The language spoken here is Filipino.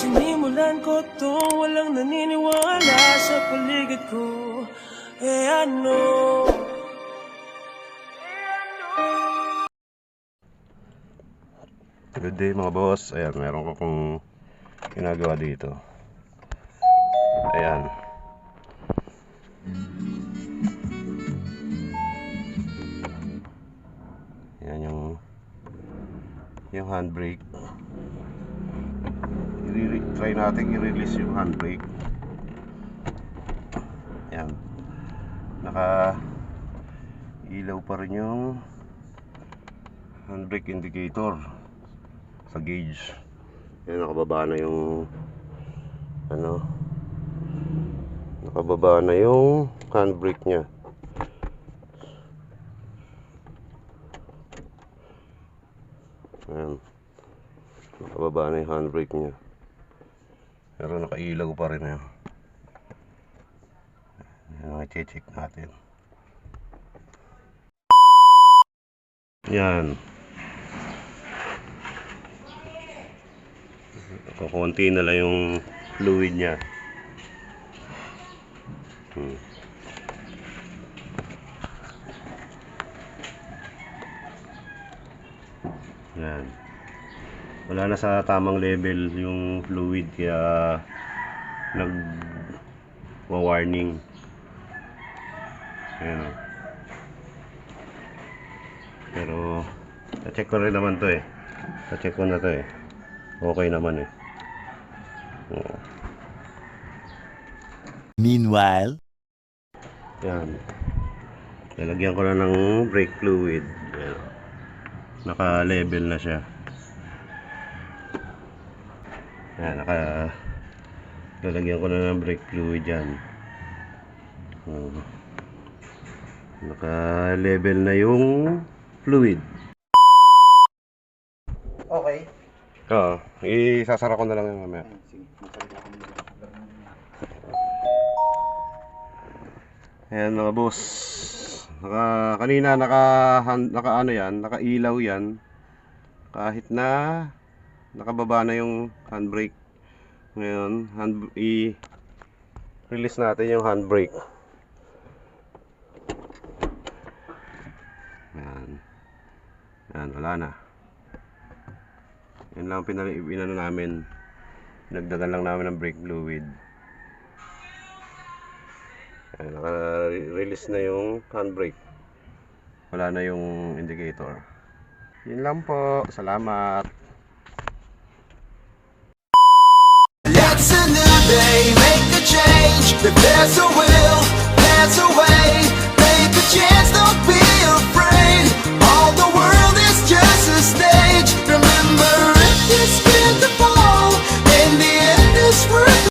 Sinimulan ko to Walang naniniwala sa paligid ko Eh ano Good day mga boss. Ayan, meron ko kung ginagawa dito. Ayan. Ayan yung yung handbrake. Try natin i-release yung handbrake. Ayan. Naka ilaw pa rin yung handbrake indicator sa gauge. Ayan, nakababa na yung ano nakababa na yung handbrake niya. Ayan. Nakababa na yung handbrake niya. Pero nakailaw pa rin yun. Yan ang i-check natin. Yan. Kukunti na lang yung fluid niya. Hmm. Yan. Wala na sa tamang level yung fluid kaya nag warning. Ayan o. Pero na-check ko rin naman to eh. Na-check ko na to eh. Okay naman eh. Oo. Meanwhile, Yan. Lalagyan ko na ng brake fluid. Yan. Naka-level na siya. Yan, naka lalagyan ko na ng brake fluid yan. Oo. Naka-level na yung fluid. Okay. Oo. Isasara ko na lang yung mamaya. Ayan mga boss. Naka, kanina naka, naka ano yan, naka ilaw yan. Kahit na nakababa na yung handbrake. Ngayon, hand, i release natin yung handbrake. Ayan. Ayan, wala na. Yan lang pinali inano namin. Nagdagan lang namin ng brake fluid. Ayan, naka-release na yung handbrake. Wala na yung indicator. Yun lang po. Salamat. Change. If there's a will, there's a way. Take a chance, don't